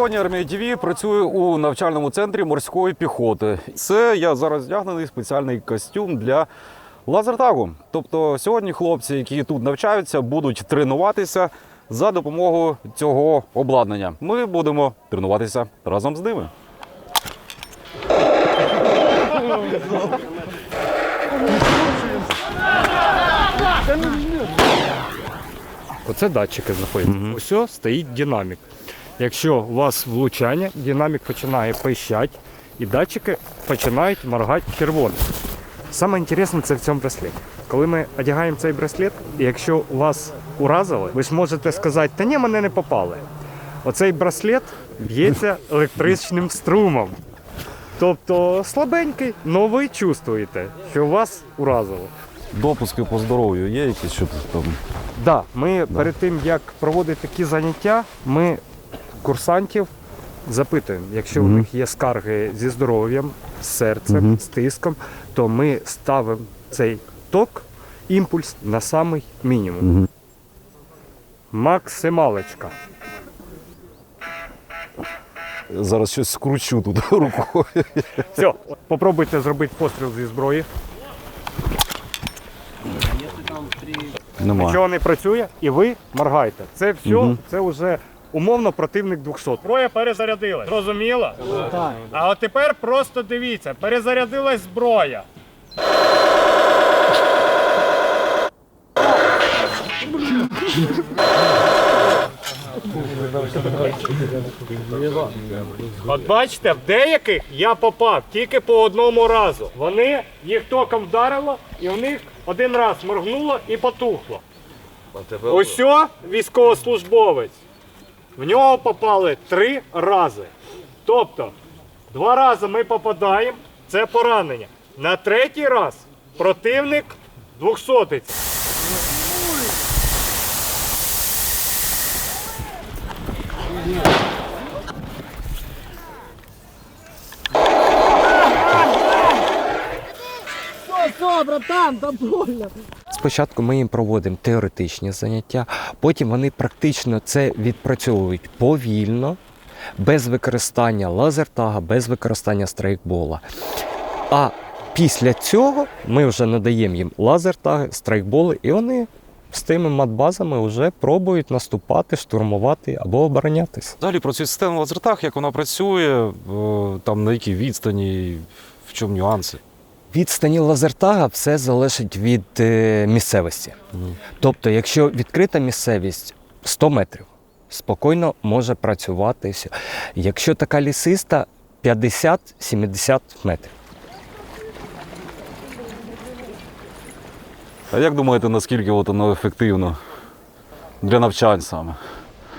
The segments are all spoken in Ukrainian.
Сьогодні армія ТВ працює у навчальному центрі морської піхоти. Це я зараз вдягнений спеціальний костюм для лазертагу. Тобто сьогодні хлопці, які тут навчаються, будуть тренуватися за допомогою цього обладнання. Ми будемо тренуватися разом з ними. Оце датчики знаходяться. Ось стоїть динамік. Якщо у вас влучання, динамік починає пищати, і датчики починають моргати червоним. Саме інтересне це в цьому браслеті. Коли ми одягаємо цей браслет, і якщо вас уразили, ви ж можете сказати, та ні, мене не попали. Оцей браслет б'ється електричним струмом. Тобто слабенький, але ви чувствуєте, що вас уразили. Допуски по здоров'ю є якісь що там. Да, ми перед тим як проводити такі заняття, ми курсантів запитуємо, якщо у них є скарги зі здоров'ям, з серцем, Мгм. з тиском, то ми ставимо цей ток, імпульс на самий мінімум. Угу. Максималочка. Зараз щось скручу тут рукою. Все, попробуйте зробити постріл зі зброї. Нема. Якщо не працює, і ви моргаєте. Це все, Мгм. це вже умовно противник 200. Зброя перезарядилась. Зрозуміло? Так. А от тепер просто дивіться, перезарядилась зброя. От бачите, в деяких я попав тільки по одному разу. Вони їх током вдарило, і в них один раз моргнуло і потухло. Ось о, військовослужбовець. В нього попали три рази. Тобто, два рази ми попадаємо, це поранення. На третій раз противник двохсотиться. Все, братан, там больно. Спочатку ми їм проводимо теоретичні заняття, потім вони практично це відпрацьовують повільно, без використання лазертага, без використання страйкбола. А після цього ми вже надаємо їм лазертаги, страйкболи, і вони з тими матбазами вже пробують наступати, штурмувати або оборонятися. Взагалі про цю систему лазертаг, як вона працює, е, там на якій відстані, в чому нюанси. Відстані лазертага все залежить від е, місцевості. Тобто, якщо відкрита місцевість 100 метрів, спокійно може працювати. все. Якщо така лісиста 50-70 метрів. А як думаєте, наскільки от воно ефективно для навчань саме?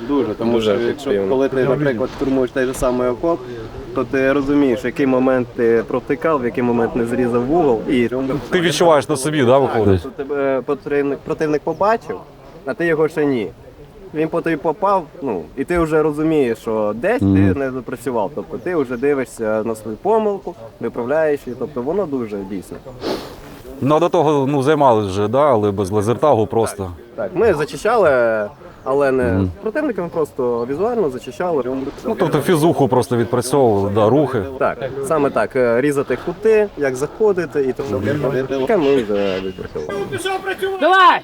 Дуже, тому Дуже що якщо ефективно. коли ти, наприклад, штурмуєш той же самий окоп, то ти розумієш, в який момент ти провтикав, в який момент не зрізав вугол, і Ти відчуваєш на собі, да, виходить? то тебе противник, противник побачив, а ти його ще ні. Він по тобі попав, ну і ти вже розумієш, що десь ти не запрацював. Тобто ти вже дивишся на свою помилку, виправляєш її. Тобто воно дуже дійсно. Ну а до того ну, займалися вже, да, але без лазертагу просто. Так, ми зачищали, але не противниками, просто візуально зачищали. Ну, тобто фізуху просто відпрацьовували, да, рухи. Так, саме так. е, Різати кути, як заходити і тому. Таке ми вже відпрацьовували. Давай!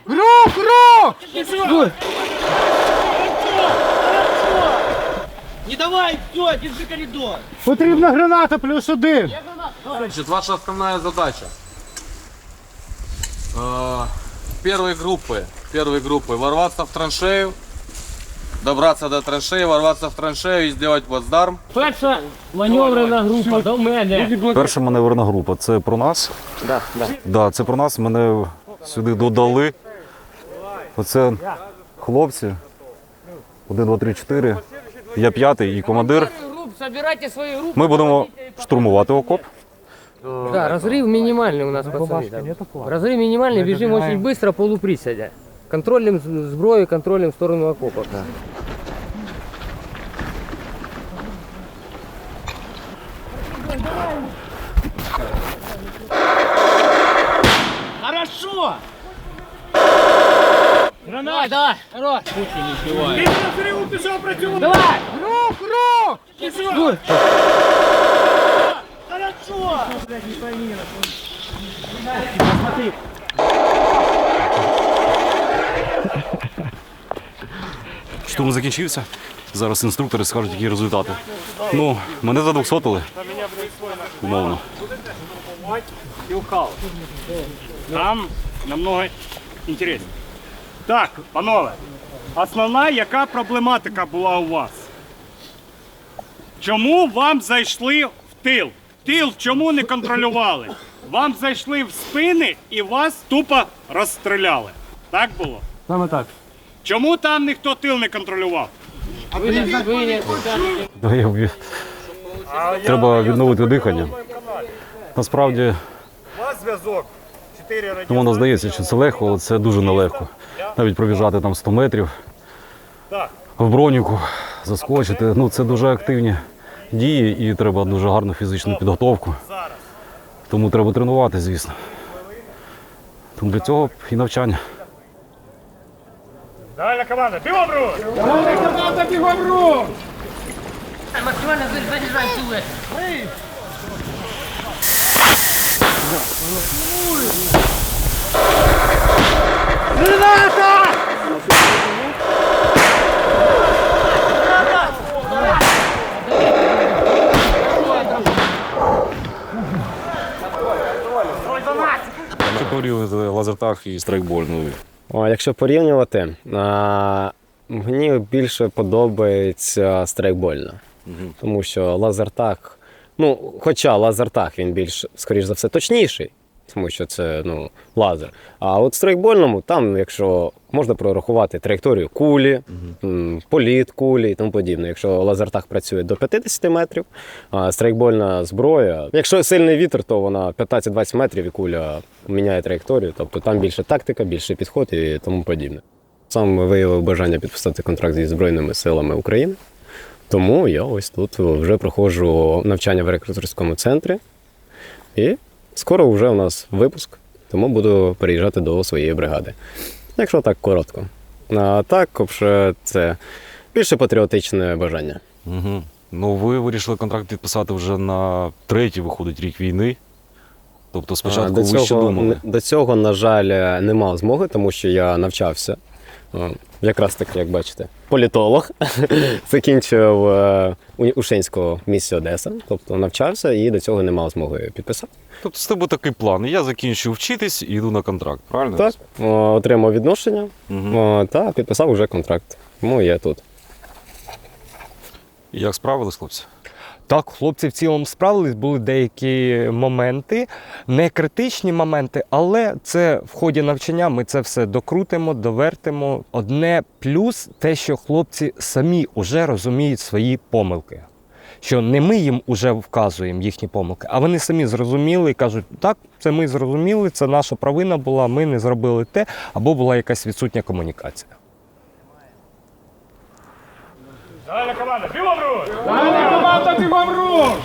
Не давай, все, держи коридор. Потрібна граната плюс один. Значит, ваша основная задача э, первой группы, первой группы ворваться в траншею, добраться до траншеи, ворваться в траншею и сделать плацдарм. Перша маневрена група до мене. Перша маневрна група це про нас. Да, да. Да, це про нас. Мене сюди додали. Оце хлопці. Один, два, три, чотири. Я п'ятий і командир. Групп, собирайте свої групи. Ми будемо штурмувати окоп. Да, разрыв минимальный у нас, пацаны. да. Разрыв минимальный, бежим очень быстро, полуприседя. контролем зброї, контролем в сторону окопа. Да. Хорошо! Гранат! Давай, давай! Кучу не сбивай. Ты на взрыву бежал противом! Давай! Рух, рух! Бежал! Хорошо! Блядь, не пойми. Смотри, Штурм закінчився. Зараз інструктори скажуть, які результати. Ну, мене задвохсотили. Умовно. Там намного інтересніше. Так, панове, основна яка проблематика була у вас? Чому вам зайшли в тил? Тил чому не контролювали? Вам зайшли в спини і вас тупо розстріляли. Так було? Саме так. Чому там ніхто тил не контролював? Да, я вб'ю. Треба відновити дихання. Насправді, ну, воно здається, що це легко, але це дуже нелегко. Навіть пробіжати там 100 метрів в броніку, заскочити. Ну, це дуже активні дії і треба дуже гарну фізичну підготовку. Тому треба тренувати, звісно. Тому для цього і навчання. Дальня команда, бігом рух! Максимально заряжай силы. Що порівняти лазертаг і страйкбольною? О, якщо порівнювати, а, мені більше подобається страйкбольна. Тому що лазертаг, ну, хоча лазертаг він більш, скоріш за все, точніший, тому що це ну, лазер. А от в страйкбольному, там, якщо можна прорахувати траєкторію кулі, м, політ кулі і тому подібне. Якщо лазертаг працює до 50 метрів, а страйкбольна зброя, якщо сильний вітер, то вона 15-20 метрів і куля міняє траєкторію. Тобто там більше тактика, більше підход і тому подібне. Сам виявив бажання підписати контракт зі Збройними силами України. Тому я ось тут вже проходжу навчання в рекрутерському центрі. І скоро вже у нас випуск, тому буду переїжджати до своєї бригади. Якщо так коротко. А так, вже це більше патріотичне бажання. Угу. Ну, ви вирішили контракт підписати вже на третій, виходить, рік війни. Тобто спочатку до, ви ще думали. до цього, на жаль, не мав змоги, тому що я навчався. Якраз таки, як бачите, політолог. Закінчив е, у- Ушенську місію Одеса, тобто навчався і до цього не мав змоги підписати. Тобто з тебе такий план. Я закінчу вчитись і йду на контракт, правильно? Так, отримав відношення Угу. та підписав уже контракт. Тому я тут. Як справились, хлопці? Так, хлопці в цілому справились, були деякі моменти, не критичні моменти, але це в ході навчання ми це все докрутимо, довертимо. Одне плюс те, що хлопці самі вже розуміють свої помилки. Що не ми їм вже вказуємо їхні помилки, а вони самі зрозуміли і кажуть, так, це ми зрозуміли, це наша провина була, ми не зробили те, або була якась відсутня комунікація. Дальня команда, бігом рух! Дальня команда, бігом рух!